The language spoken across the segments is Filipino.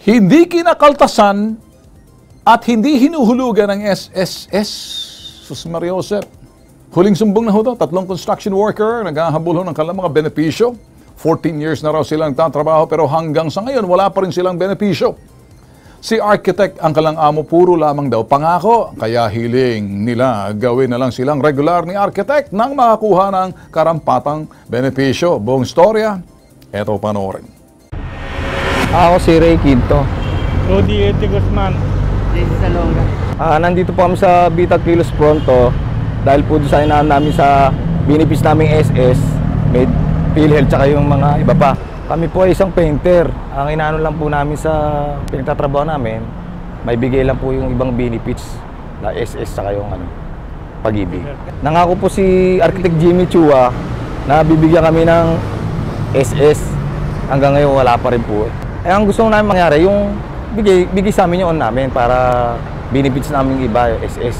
Hindi kinakaltasan at hindi hinuhulugan ng SSS. Sus Maria Josep. Huling sumbong na ho to, tatlong construction worker, naghahabol ng kanilang mga benepisyo. 14 years na raw silang tatrabaho pero hanggang sa ngayon wala pa rin silang benepisyo. Si architect ang kalang amo puro lamang daw pangako, kaya hiling nila gawin na lang silang regular ni architect nang makakuha ng karampatang benepisyo. Buong storya, eto panoorin. Ako si Ray Quinto. Rudy Eti Guzman. Jesse Salonga. Ah, nandito po kami sa Bitag Kilos Pronto dahil po doon sa inaan namin sa binipis naming SS, may PhilHealth tsaka yung mga iba pa. Kami po ay isang painter. Ang inaano lang po namin sa pinagtatrabaho namin, may bigay lang po yung ibang benefits na SS tsaka yung ano, pag-ibig. Nangako po si Architect Jimmy Chua na bibigyan kami ng SS. Hanggang ngayon wala pa rin po. Eh, ang gusto namin mangyari, yung bigay, bigay sa amin yung on namin para benefits namin yung iba, SS.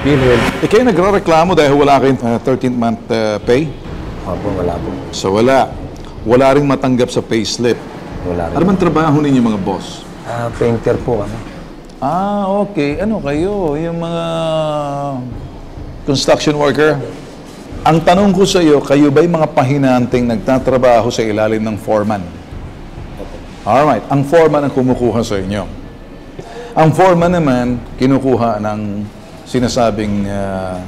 PhilHealth. E kayo nagre-reklamo dahil wala kayong uh, 13th month uh, pay? Opo, wala po. So wala. Wala ring matanggap sa payslip. Wala rin. Ano bang trabaho ninyo mga boss? Ah, painter po kami. Ah, okay. Ano kayo? Yung mga construction worker? Ang tanong ko sa iyo, kayo ba'y mga pahinanting nagtatrabaho sa ilalim ng foreman? Alright. Ang foreman ang kumukuha sa inyo. Ang foreman naman, kinukuha ng sinasabing ah,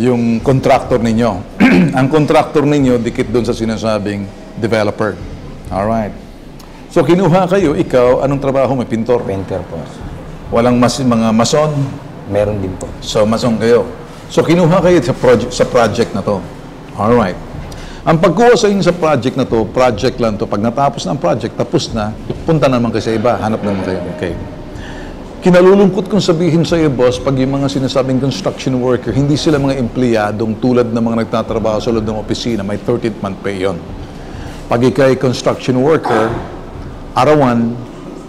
yung contractor ninyo. ang contractor ninyo, dikit doon sa sinasabing developer. Alright. So, kinuha kayo, ikaw, anong trabaho mo? Pintor? Painter po. Walang mas, mga mason. Meron din po. So, mason kayo. So, kinuha kayo sa project, sa project na to. Alright. Ang pagkuha sa inyo sa project na to, project lang to. Pag natapos na ang project, tapos na, punta naman kayo sa iba. Hanap naman kayo. Okay. Kinalulungkot kong sabihin sa iyo, boss, pag yung mga sinasabing construction worker, hindi sila mga empleyadong tulad ng mga nagtatrabaho sa loob ng opisina, may 13th month pay yon. Pag ikay construction worker, arawan,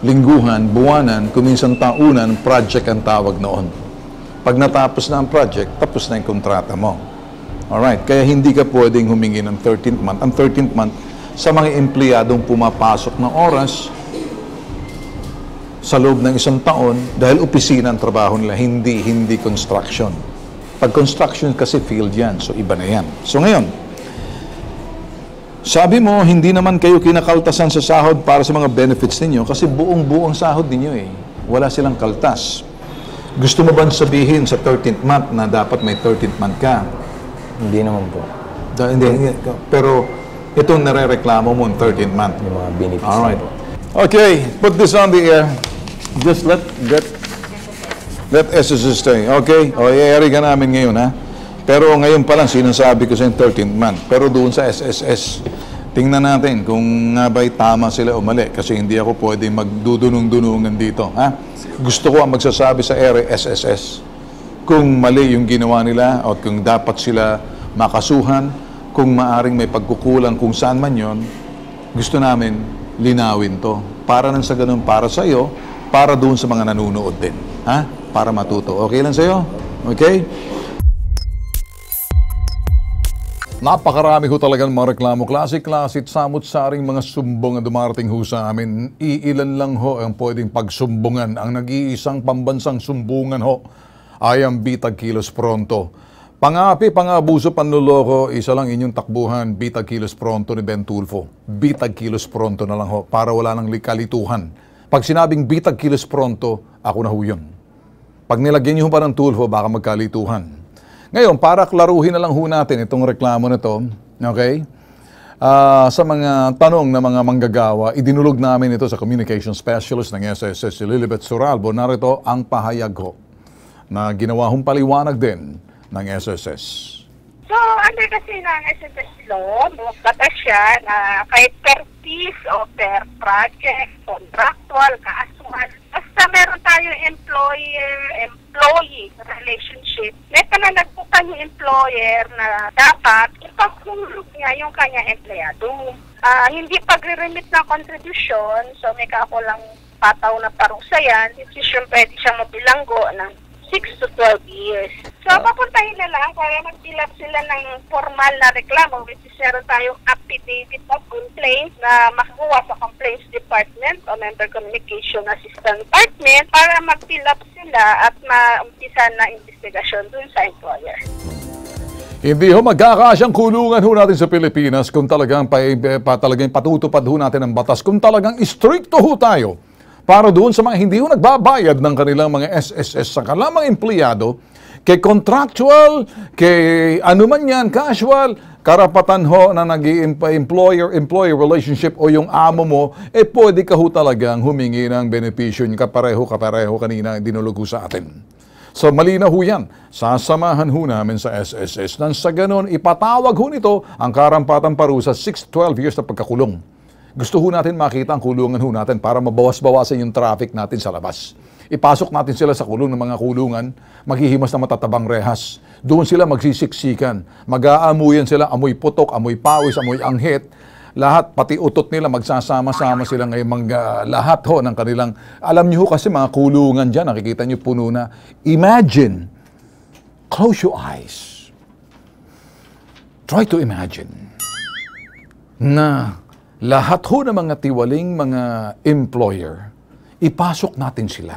lingguhan, buwanan, kuminsan taunan, project ang tawag noon. Pag natapos na ang project, tapos na yung kontrata mo. Alright, kaya hindi ka pwedeng humingi ng 13th month. Ang 13th month, sa mga empleyadong pumapasok ng oras, sa loob ng isang taon, dahil opisina ang trabaho nila, hindi, hindi construction. Pag construction kasi field yan, so iba na yan. So ngayon, sabi mo, hindi naman kayo kinakaltasan sa sahod para sa mga benefits ninyo kasi buong-buo ang sahod ninyo eh. Wala silang kaltas. Gusto mo ba sabihin sa 13th month na dapat may 13th month ka? Hindi naman po. Da, hindi, hindi. Pero itong nare-reklamo mo ang 13th month. Yung mga benefits Alright. po. Okay, put this on the air. Just let, let, let SSS stay. Okay? O, i-airy ka namin ngayon, ha? Pero ngayon pa lang, sinasabi ko sa 13th month. Pero doon sa SSS, tingnan natin kung nga ba'y tama sila o mali. Kasi hindi ako pwedeng magdudunong-dunungan dito, ha? Gusto ko ang magsasabi sa ere SSS. Kung mali yung ginawa nila o kung dapat sila makasuhan, kung maaring may pagkukulang kung saan man yon, gusto namin linawin to. Para nang sa ganun, para sa iyo, para doon sa mga nanonood din. Ha? Para matuto. Okay lang sa iyo? Okay? Napakarami ho talagang mga reklamo, klase-klase samot-saring mga sumbong na dumarating ho sa amin. Iilan lang ho ang pwedeng pagsumbungan. Ang nag-iisang pambansang sumbungan ho ay ang Bitag Kilos Pronto. Pangapi, pangabuso, panluloko, isa lang inyong takbuhan, Bitag Kilos Pronto ni Ben Tulfo. Bitag Kilos Pronto na lang ho, para wala nang likalituhan. Pag sinabing Bitag Kilos Pronto, ako na ho yun. Pag nilagyan niyo pa ng Tulfo, baka magkalituhan. Ngayon, para klaruhin na lang ho natin itong reklamo na to, okay? Ah, sa mga tanong ng mga manggagawa, idinulog namin ito sa communication specialist ng SSS, si Lilibet Suralbo. Narito ang pahayag ho na ginawa hong paliwanag din ng SSS. So, under kasi ng SSS law, batas siya na kahit per piece o per project, contractual, kaasuhan, basta meron tayong employer-employee relationship, may pananagutan yung employer na dapat ipagkulog niya yung kanya empleyado. Ah, hindi pagre-remit ng contribution, so may kakulang pataw na parusa yan, decision pwede siyang mabilanggo ng 6 to 12 years. So, papuntahin na lang para mag-fill sila ng formal na reklamo which is meron tayong affidavit of complaint na makuha sa complaints department o member communication assistant department para mag-fill up sila at maumpisa na investigasyon dun sa employer. Hindi ho magkakasyang kulungan ho natin sa Pilipinas kung talagang pa, pa, talagang patutupad ho natin ang batas, kung talagang stricto ho tayo para doon sa mga hindi ho nagbabayad ng kanilang mga SSS sa kalamang empleyado, kay contractual, kay ano yan, casual, karapatan ho na nag employer-employer relationship o yung amo mo, eh pwede ka ho talagang humingi ng benepisyo yung kapareho-kapareho kanina dinulog ho sa atin. So malinaw ho yan. Sasamahan ho namin sa SSS nang sa ganon ipatawag ho nito ang karampatang parusa 6-12 years na pagkakulong. Gusto ho natin makita ang kulungan ho natin para mabawas-bawasan yung traffic natin sa labas. Ipasok natin sila sa kulong ng mga kulungan, maghihimas na matatabang rehas. Doon sila magsisiksikan. Mag-aamuyan sila, amoy putok, amoy pawis, amoy anghit. Lahat, pati utot nila, magsasama-sama sila ngayon, mga, lahat ho ng kanilang, alam niyo ho kasi mga kulungan dyan, nakikita niyo puno na. Imagine, close your eyes. Try to imagine na lahat ho ng mga tiwaling mga employer, ipasok natin sila.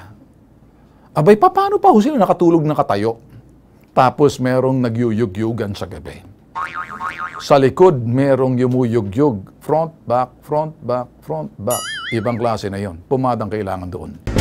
Abay, pa- paano pa ho sila nakatulog na katayo? Tapos merong nagyuyugyugan sa gabi. Sa likod, merong yumuyugyug. Front, back, front, back, front, back. Ibang klase na yon. Pumadang kailangan doon.